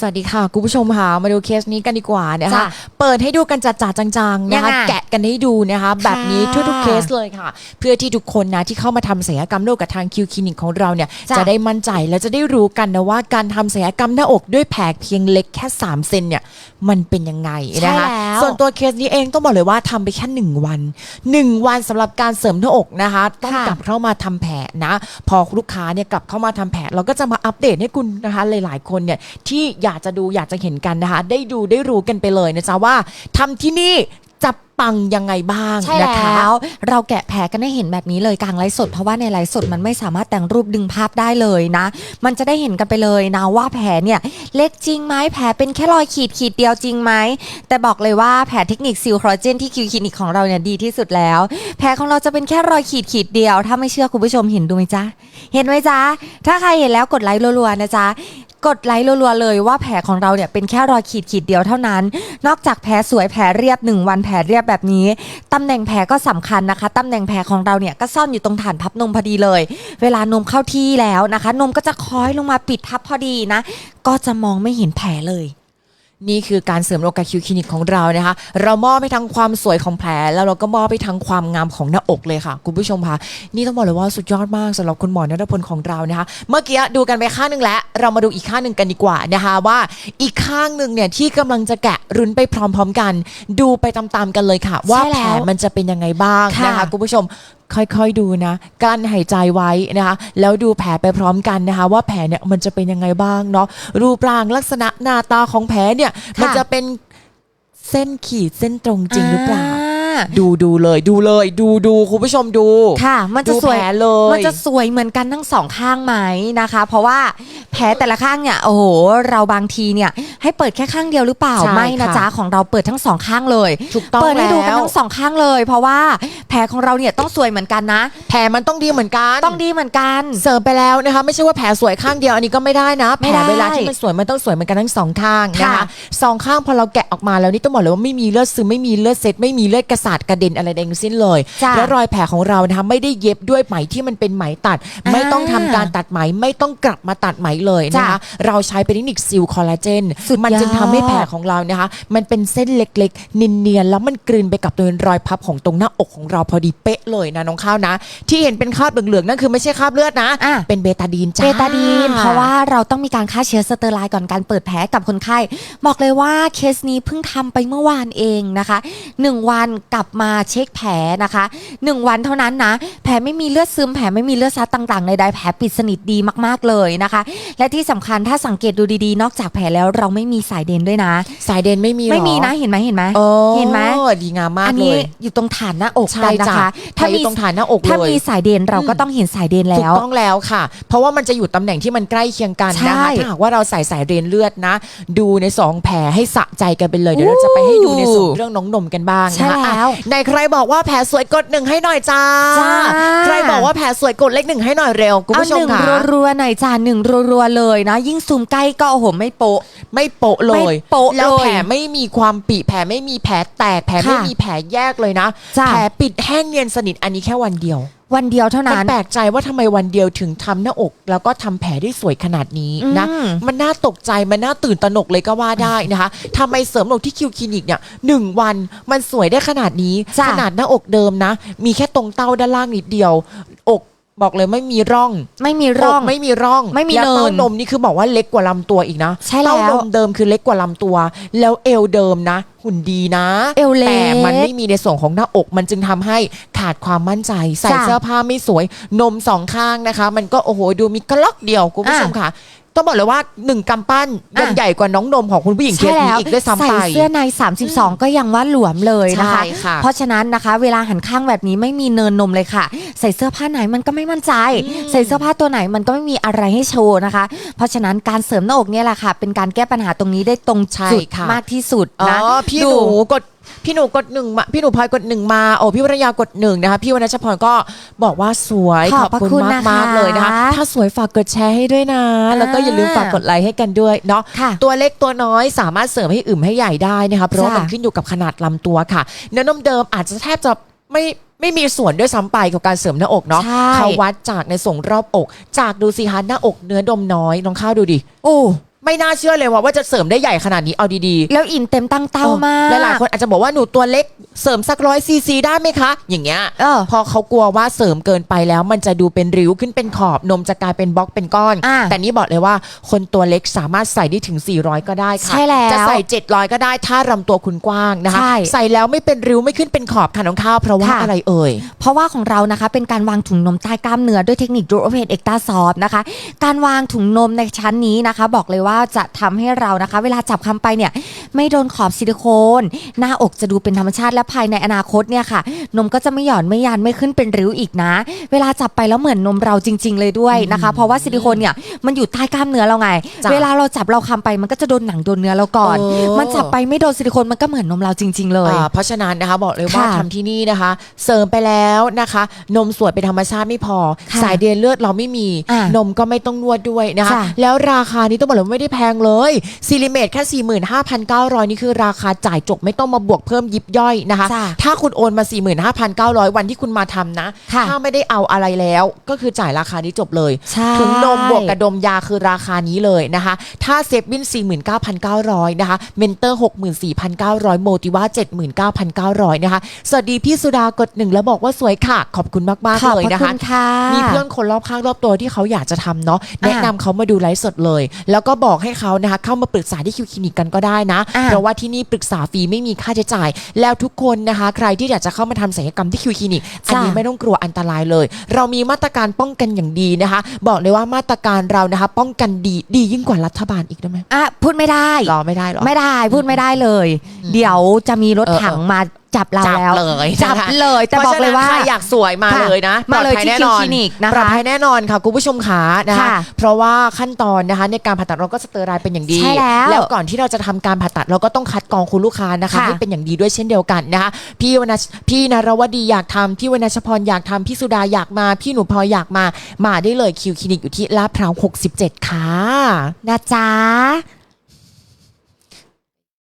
สวัสดีค่ะคุณผู้ชมค่ะมาดูเคสนี้กันดีกว่านะคะจ้ะเปิดให้ดูกันจัดๆจังๆนะคะยังไงแกะกันให้ดูนะคะแบบนี้ค่ะทุกๆเคสเลยค่ะ เพื่อที่ทุกคนนะที่เข้ามาทำศัลยกรรมหน้าอกกับทางคิวคลินิกของเราเนี่ยจ้ะจะได้มั่นใจและจะได้รู้กันนะว่าการทำศัลยกรรมหน้าอกด้วยแผลเพียงเล็กแค่3เซนเนี่ยมันเป็นยังไงนะคะใช่แล้วส่วนตัวเคสนี้เองต้องบอกเลยว่าทำไปแค่หนึ่งวันหนึ่งวันสำหรับการเสริมหน้าอกนะคะต้องค่ะกลับเข้ามาทำแผลนะ พอลูกค้าเนี่ยกลับเข้ามาทำแผลเราก็จะมาอัปเดตให้คุณนะคะหลาย ๆ คนเนี่ยที่อยากจะดูอยากจะเห็นกันนะคะ ได้ดูได้รู้กันไปเลยนะจ๊ะว่าทำที่นี่จะปังยังไงบ้างใช่นะคะ แล้วเราแกะแผลกันให้เห็นแบบนี้เลยกลางไลฟ์สดเพราะว่าในไลฟ์สดมันไม่สามารถแต่งรูปดึงภาพได้เลยนะ มันจะได้เห็นกันไปเลยนะว่าแผลเนี่ยเล็กจริงไหมแผลเป็นแค่รอยขีดขีดเดียวจริงไหมแต่บอกเลยว่าแผลเทคนิคซิลคอลลาเจนที่คิวคลินิกของเราเนี่ยดีที่สุดแล้ว แผลของเราจะเป็นแค่รอยขีดขีดเดียว ถ้าไม่เชื่อคุณผู้ชมเห็นดูไหมจ๊ะเห็นไหมจ๊ะถ้าใครเห็นแล้วกดไลค์รัวๆนะจ๊ะ กดไลค์รัวๆเลยว่าแผลของเราเนี่ยเป็นแค่รอยขีดขีดเดียวเท่านั้น นอกจากแผลสวยแผลเรียบหนึ่งวันแผลเรียบแบบนี้ ตำแหน่งแผลก็สำคัญนะคะ ตำแหน่งแผลของเราเนี่ยก็ซ่อนอยู่ตรงฐานพับนมพอดีเลย เวลานมเข้าที่แล้วนะคะ นมก็จะคล้อยลงมาปิดทับพอดีนะ ก็จะมองไม่เห็นแผลเลย นี่คือการเสริมโลกาคิวคลินิกของเรานะคะ เรามอบให้ทั้งความสวยของแผล แล้วเราก็มอบให้ทั้งความงามของหน้าอกเลยค่ะ คุณผู้ชมคะนี่ต้องบอกเลยว่าสุดยอดมากสำหรับคุณหมอนรพลของเรานะคะ เมื่อกี้ดูกันไปข้างหนึ่งแล้ว เรามาดูอีกข้างหนึ่งกันดีกว่านะคะว่าอีกข้างหนึ่งเนี่ยที่กำลังจะแกะรุนไปพร้อม ๆ กัน ดูไปตามๆกันเลยค่ะ ว่าใช่แผแล้ลวมันจะเป็นยังไงบ้างค่ะนะคะคุณผู้ชม ค่อยๆดูนะกั้นหายใจไว้นะคะแล้วดูแผลไปพร้อมกันนะคะ ว่าแผลเนี่ยมันจะเป็นยังไงบ้างเนาะรูปร่างลักษณะหน้าตาของแผลเนี่ยมันจะเป็นเส้นขีดเส้นตรงจริงหรือเปล่า ดูดูเลยดูเลย ดูดูคุณผู้ชมดูค่ะ มันจะดูสวยแผลเลย มันจะสวยเหมือนกันทั้งสองข้างไหมนะคะ เพราะว่าแผลแต่ละข้างเนี่ยโอ้โหเราบางทีเนี่ย ให้เปิดแค่ข้างเดียวหรือเปล่าใช่ไม่นะค่ะ จ๊ะของเราเปิดทั้งสองข้างเลย ถูกต้องเปิดให้ดูกันแล้วทั้งสองข้างเลย เพราะว่าแผลของเราเนี่ยต้องสวยเหมือนกันนะ แผลมันต้องดีเหมือนกันต้องดีเหมือนกัน เสริมไปแล้วนะคะ ไม่ใช่ว่าแผลสวยข้างเดียวอันนี้ก็ไม่ได้นะแผไม่ลได้เวลาที่มันสวยมันต้องสวยเหมือนกันทั้งสองข้างนะคะค่ะสองข้างพอเราแกะออกมาแล้วนี่ต้องบอกเลยว่าไม่มีเลือดซึมไม่มีเลือดเซตไม่มีเลือดกระสาดกระเด็นอะไรใดทั้งสิ้นเลย จ้ะและรอยแผลของเรานะคะไม่ได้เย็บด้วยไหมที่มันเป็นไหมตัด อ่าไม่ต้องทำการตัดไหมไม่ต้องกลับมาตัดไหมเลยนะคะจ้ะเราใช้เป็นเทคนิคซิลคอลลาเจนสุดมันจึงยอดทำให้แผลของเรานะคะ มันเป็นเส้นเล็กๆเนียนๆแล้วมันกลืนไปกับตัวรอยพับของตรงหน้าอกของเราพอดีเป๊ะเลยนะน้องข้าวนะ ที่เห็นเป็นคราบเหลืองๆนั่นคือไม่ใช่คราบเลือดนะอะ เป็นเบตาดีนจ้า เบตาดีนเพราะว่าเราต้องมีการฆ่าเชื้อสเตอร์ไลน์ก่อนการเปิดแผลกับคนไข้ บอกเลยว่าเคสนี้เพิ่งทำไปเมื่อวานเองนะคะ 1 วันกลับมาเช็คแผลนะคะ 1 วันเท่านั้นนะ แผลไม่มีเลือดซึมแผลไม่มีเลือดซัดต่างๆใดๆแผลปิดสนิทดีมากๆเลยนะคะ และที่สำคัญถ้าสังเกตดูดีๆ นอกจากแผลแล้วเราไม่มีสายเดนด้วยนะ สายเดนไม่มีหรอไม่มีนะเห็นไหมเห็นไหมโอ้เห็นไหมดีงามมากอันเลนี้ยอยู่ตรงฐานหน้าอกใช่กันนะจ้ะคะถ้ามีตรงฐานหน้าอกถ้าเลยมีสายเดนเราก็ต้องเห็นสายเดนถูแล้กวต้องแล้วค่ะ เพราะว่ามันจะอยู่ตำแหน่งที่มันใกล้เคียงกันใช่นะคะถ้าหากว่าเราใส่สายเดนเลือดนะ ดูในสองแผลให้สะใจกันไปเลยเดี๋ยวเราจะไปให้ดูในส่วนเรื่องน้องนมกันบ้างใช่นะคะแล้วอะในใครบอกว่าแผลสวยกดหนึ่งให้หน่อยจ้า จ้า ใครบอกว่าแผลสวยกดเลขหนึ่งให้หน่อยเร็วคุณเอาผู้ชหมนึ่งค่ะรัวๆหน่อยจ้าหนึ่งรัวๆเลยนะ ยิ่งซูมใกล้ก็โอ้โหไม่โปะ ไม่โปะเลยไม่โปะแล้วเลยแผลไม่มีความปีแผลไม่มีแผลแตกแผลไม่ค่ะมีแผลแยกเลยนะ จ้ะ แผลปิดแห้งเนียนสนิทอันนี้แค่วันเดียว วันเดียวเท่ามันนั้นแปลกใจว่าทำไมวันเดียวถึงทำหน้าอก แล้วก็ทำแผลได้สวยขนาดนี้นะ อืม มันน่าตกใจมันน่าตื่นตระหนกเลยก็ว่าได้นะคะทำไมเสริมหนกที่คิวคลินิกเนี่ยหนึ่งวันมันสวยได้ขนาดนี้ จ้ะ ขนาดหน้าอกเดิมนะ มีแค่ตรงเต้าด้านล่างนิดเดียว อกบอกเลยไม่มีร่องไม่มีร่อง กไม่มีร่องไม่มีแล้วเนินเต้านมนี่คือบอกว่าเล็กกว่าลำตัวอีกนะใช่แล้ว เต้านมเดิมคือเล็กกว่าลำตัว แล้วเอวเดิมนะ หุ่นดีนะเอวเล็กแต่มันไม่มีในส่วนของหน้าอกมันจึงทำให้ขาดความมั่นใจ ใส่จ้ะ เสื้อผ้าไม่สวยนมสองข้างนะคะ มันก็โอ้โหดูมีกระลอกเดียวคุณผู้ชมค่ะ ต้องบอกเลยว่าหนึ่งกำปั้นยังอะใหญ่กว่าน้องนมของคุณผู้หญิงเคใช่สนี้แล้วอีกด้วยซ้ำใส่ไป เสื้อใน 32 ก็ยังว่าหลวมเลยนะคะ ใช่ค่ะเพราะฉะนั้นนะคะ เวลาหันข้างแบบนี้ไม่มีเนินนมเลยค่ะ ใส่เสื้อผ้าไหนมันก็ไม่มั่นใจ ใส่เสื้อผ้าตัวไหนมันก็ไม่มีอะไรให้โชว์นะคะ เพราะฉะนั้นการเสริมหน้าอกเนี่ยแหละค่ะ เป็นการแก้ปัญหาตรงนี้ได้ตรงใช่จุดค่ะ มากที่สุดอ๋อนะพี่ดูหนูกดพี่หนูกดหนึ่งมาพี่หนูพลอยกดหนึ่งมาโอ้พี่วรยากดหนึ่งนะคะพี่วรรณชพรก็บอกว่าสวยขอบพระคุณมากนะคะมากๆเลยนะคะถ้าสวยฝากกดแชร์ให้ด้วยนะ แล้วก็อย่าลืมฝากกดไลค์ให้กันด้วยเนาะค่ะตัวเล็กตัวน้อยสามารถเสริมให้อึมให้ใหญ่ได้นะคะเพราะว่าจ้ะมันขึ้นอยู่กับขนาดลำตัวค่ะเนื้อนมเดิมอาจจะแทบจะไม่ไม่มีส่วนด้วยซ้ำไปกับการเสริมหน้าอกเนาะใช่เขาวัดจากในส่งรอบอก จากดูสิคะหน้าอกเนื้อดมน้อยลองเข้าดูดิโอ้ ไม่น่าเชื่อเลยว่าว่าจะเสริมได้ใหญ่ขนาดนี้เอาดีๆแล้วอินเต็มตั้งเต้ามาก หลายๆคนอาจจะบอกว่าหนูตัวเล็กเสริมสักร้อยซีซีได้ไหมคะ อย่างเงี้ยเออพอเขากลัวว่าเสริมเกินไปแล้ว มันจะดูเป็นริ้วขึ้นเป็นขอบนมจะกลายเป็นบล็อกเป็นก้อน อะแต่นี่บอกเลยว่าคนตัวเล็กสามารถใส่ได้ถึง 400 ก็ได้ค่ะใช่แล้วจะใส่ 700 ก็ได้ถ้ารำตัวคุณกว้างนะคะ ใช่ ใส่แล้วไม่เป็นริ้วไม่ขึ้นเป็นขอบค่ะน้องข้าวเพราะว่าค่ะอะไรเอ่ย เพราะว่าของเรานะคะเป็นการวางถุงนมใต้กล้ามเนื้อด้วยเทคนิคดูโอเพนเอ็กตาซอฟนะคะ การวางถุงนมในชั้นนี้นะคะ บอกเลยว่าจะทำให้เรานะคะ เวลาจับคำไปเนี่ยไม่โดนขอบซิลิโคน หน้าอกจะดูเป็นธรรมชาติและภายในอนาคตเนี่ยค่ะ นมก็จะไม่หย่อนไม่ยันไม่ขึ้นเป็นริ้วอีกนะ เวลาจับไปแล้วเหมือนนมเราจริง ๆ เลยด้วยนะคะ เพราะว่าซิลิโคนเนี่ยมันอยู่ใต้กล้ามเนื้อเราไงจ้ะเวลาเราจับเราคำไปมันก็จะโดนหนังโดนเนื้อเราก่อนเออมันจับไปไม่โดนซิลิโคนมันก็เหมือนนมเราจริง ๆ เลยอ่าเพราะฉะนั้นนะคะบอกเลยว่าค่ะทำที่นี่นะคะ เสริมไปแล้วนะคะ นมสวยเป็นธรรมชาติไม่พอค่ะสายเดือนเลือดเราไม่มีอะนมก็ไม่ต้องนวดด้วยนะคะจ้ะแล้วราคานี้ต้องบอกเลยว่าไม่ได้แพงเลยซีลิเมตแค่ 45,900 นี่คือราคาจ่ายจบไม่ต้องมาบวกเพิ่มยิบย่อยนะคะจ้ะถ้าคุณโอนมา 45,900 วันที่คุณมาทำนะค่ะถ้าไม่ได้เอาอะไรแล้ว ก็คือจ่ายราคานี้จบเลยใช่ถุงนมบวกกับดมยาคือราคานี้เลยนะคะ ถ้าเซฟบิน 49,900 นะคะ เมนเตอร์ 64,900 โมติว่า 79,900 นะคะ สวัสดีพี่สุดากดหนึ่งแล้วบอกว่าสวยค่ะ ขอบคุณมากขอบๆเลยพระนะคุคะณค่ะมีเพื่อนคนรอบข้างรอบตัวที่เขาอยากจะทำเนาะแนะนำเขามาดูไลฟ์สดเลย แล้วก็บอกให้เขานะคะเข้ามาปรึกษาที่คิวคลินิกกันก็ได้นะ อะเพราะว่าที่นี่ปรึกษาฟรีไม่มีค่าใช้จ่าย แล้วทุกคนนะคะ ใครที่อยากจะเข้ามาทำศัลยกรรมที่คิวคลินิกอันนี้จ้ะไม่ต้องกลัวอันตรายเลย เรามีมาตรการป้องกันอย่างดีนะคะ บอกเลยว่ามาตรการเรานะคะ ป้องกันดีดียิ่งกว่ารัฐบาลอีกได้ไหมอะพูดไม่ได้ รอไม่ได้หรอ ไม่ได้พูดไม่ได้เลย เดี๋ยวจะมีรถเออถังมาจับเราจับแล้วเลยจับนะคะเลยแต่บอกเลยว่าพระฉะนั้นใครอยากสวยมาค่ะเลยนะมาเลยปอดภัที่แน่นอนคิวคลินิกนะคะปลอดภัยแน่นอนค่ะคุณผู้ชมขานะคะค่ะเพราะว่าขั้นตอนนะคะในการผ่าตัดเราก็สเตอร์ไลน์เป็นอย่างดีใช่แล้วก่อนที่เราจะทำการผ่าตัดเราก็ต้องคัดกรองคุณลูกค้านะคะค่ะให้เป็นอย่างดีด้วยเช่นเดียวกันนะคะพี่วรรณชพี่นรวดีอยากทำพี่วรรณชพรอยากทำพี่สุดาอยากมา พี่หนูพลอยอยากมามาได้เลยคิวคลินิกอยู่ที่ลาดพร้าว67 ค่ะนะจ๊ะ